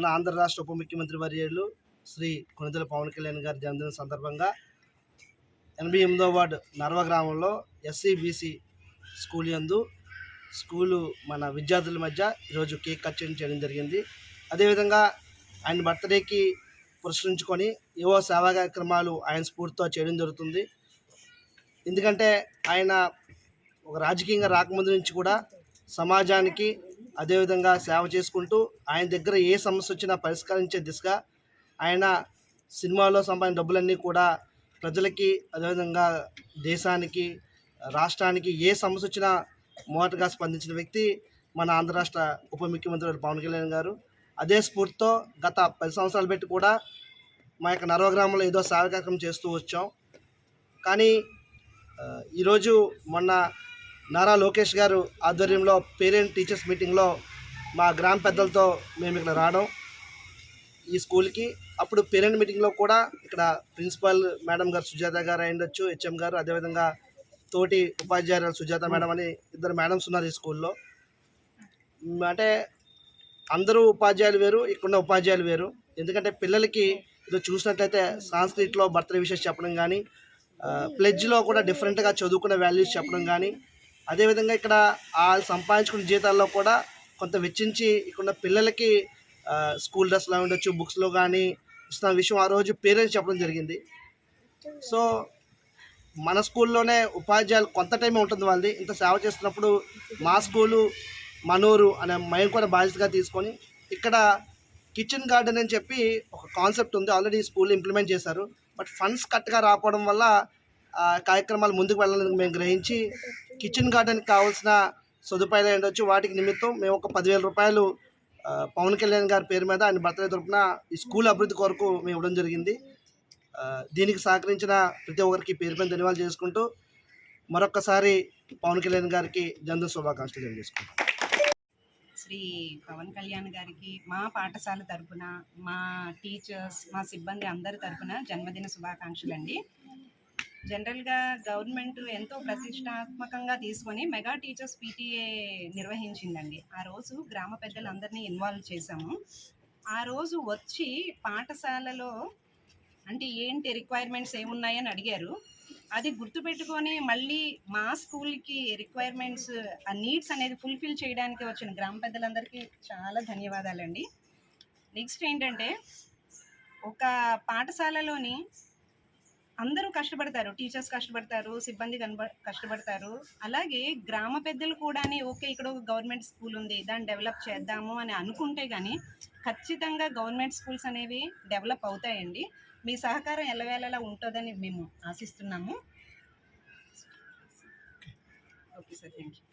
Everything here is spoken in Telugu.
మన ఆంధ్ర రాష్ట్ర ఉప ముఖ్యమంత్రి వర్యులు శ్రీ కొనిదెల పవన్ కళ్యాణ్ గారి జన్మదిన సందర్భంగా ఎనభై ఎనిమిదో వార్డు నర్వ గ్రామంలో ఎస్సీ బీసీ స్కూల్ యందు స్కూలు మన విద్యార్థుల మధ్య ఈరోజు కేక్ కట్ చేయడం చేయడం జరిగింది. అదేవిధంగా ఆయన బర్త్డేకి పురస్కరించుకొని ఏవో సేవా కార్యక్రమాలు ఆయన స్ఫూర్తితో చేయడం జరుగుతుంది. ఎందుకంటే ఆయన ఒక రాజకీయంగా రాకముందు నుంచి కూడా సమాజానికి అదేవిధంగా సేవ చేసుకుంటూ ఆయన దగ్గర ఏ సమస్య వచ్చినా పరిష్కరించే దిశగా ఆయన సినిమాలో సంపాదించిన డబ్బులన్నీ కూడా ప్రజలకి అదేవిధంగా దేశానికి రాష్ట్రానికి ఏ సమస్య వచ్చినా మొదటగా స్పందించిన వ్యక్తి మన ఆంధ్ర రాష్ట్ర ఉప ముఖ్యమంత్రి పవన్ కళ్యాణ్ గారు. అదే స్ఫూర్తితో గత పది సంవత్సరాలు పెట్టి కూడా మా యొక్క నర్వ గ్రామంలో ఏదో సేవ కార్యక్రమం చేస్తూ వచ్చాం. కానీ ఈరోజు మొన్న నారా లోకేష్ గారు ఆధ్వర్యంలో పేరెంట్ టీచర్స్ మీటింగ్లో మా గ్రామ పెద్దలతో మేము ఇక్కడ రావడం ఈ స్కూల్కి. అప్పుడు పేరెంట్ మీటింగ్లో కూడా ఇక్కడ ప్రిన్సిపల్ మేడం గారు సుజాత గారు అయ్యుండొచ్చు హెచ్ఎం గారు అదేవిధంగా తోటి ఉపాధ్యాయురాలు సుజాత మేడం అని ఇద్దరు మేడమ్స్ ఉన్నారు ఈ స్కూల్లో. అంటే అందరూ ఉపాధ్యాయులు వేరు ఇక్కడ ఉపాధ్యాయులు వేరు. ఎందుకంటే పిల్లలకి ఇది చూసినట్లయితే సాంస్క్రిట్లో బర్త్డే విషయం చెప్పడం కానీ ప్లెడ్జ్లో కూడా డిఫరెంట్గా చదువుకునే వాల్యూస్ చెప్పడం కానీ అదేవిధంగా ఇక్కడ వాళ్ళు సంపాదించుకున్న జీతాల్లో కూడా కొంత వెచ్చించి ఇక్కడ పిల్లలకి స్కూల్ డ్రెస్లో ఉండొచ్చు బుక్స్లో కానీ ఇస్తున్న విషయం ఆ రోజు పేరెంట్స్ చెప్పడం జరిగింది. సో మన స్కూల్లోనే ఉపాధ్యాయులు కొంత టైం ఉంటుంది వాళ్ళది. ఇంత సేవ చేస్తున్నప్పుడు మా స్కూలు మనూరు అనే మేము కూడా బాధ్యతగా తీసుకొని ఇక్కడ కిచెన్ గార్డెన్ అని చెప్పి ఒక కాన్సెప్ట్ ఉంది. ఆల్రెడీ స్కూల్ ఇంప్లిమెంట్ చేశారు. బట్ ఫండ్స్ కరెక్ట్గా రాకపోవడం వల్ల కార్యక్రమాలు ముందుకు వెళ్ళాలని మేము గ్రహించి కిచెన్ గార్డెన్కి కావాల్సిన సదుపాయాలు ఉండొచ్చు వాటికి నిమిత్తం మేము ఒక పదివేల రూపాయలు పవన్ కళ్యాణ్ గారి పేరు మీద ఆయన బర్త్డే తరపున ఈ స్కూల్ అభివృద్ధి కొరకు మేము ఇవ్వడం జరిగింది. దీనికి సహకరించిన ప్రతి ఒక్కరికి పేరు పైన ధన్యవాదాలు చేసుకుంటూ మరొక్కసారి పవన్ కళ్యాణ్ గారికి జన్మదిన శుభాకాంక్షలు తెలియజేసుకుంటాం శ్రీ పవన్ కళ్యాణ్ గారికి మా పాఠశాల తరపున మా టీచర్స్ మా సిబ్బంది అందరి తరపున జన్మదిన శుభాకాంక్షలు అండి జనరల్గా గవర్నమెంట్ ఎంతో ప్రతిష్టాత్మకంగా తీసుకొని మెగా టీచర్స్ పీటీఏ నిర్వహించిందండి. ఆ రోజు గ్రామ పెద్దలందరినీ ఇన్వాల్వ్ చేశాము. ఆ రోజు వచ్చి పాఠశాలలో అంటే ఏంటి రిక్వైర్మెంట్స్ ఏమున్నాయని అడిగారు. అది గుర్తుపెట్టుకొని మళ్ళీ మా స్కూల్కి రిక్వైర్మెంట్స్ ఆ నీడ్స్ అనేది ఫుల్ఫిల్ చేయడానికి వచ్చిన గ్రామ పెద్దలందరికీ చాలా ధన్యవాదాలండి. నెక్స్ట్ ఏంటంటే ఒక పాఠశాలలోని అందరూ కష్టపడతారు టీచర్స్ కష్టపడతారు సిబ్బంది కనబ కష్టపడతారు. అలాగే గ్రామ పెద్దలు కూడా ఓకే ఇక్కడ ఒక గవర్నమెంట్ స్కూల్ ఉంది దాన్ని డెవలప్ చేద్దాము అని అనుకుంటే కానీ ఖచ్చితంగా గవర్నమెంట్ స్కూల్స్ అనేవి డెవలప్ అవుతాయండి. మీ సహకారం ఎల్లవేళలా ఉంటుందని మేము ఆశిస్తున్నాము. Okay sir thank you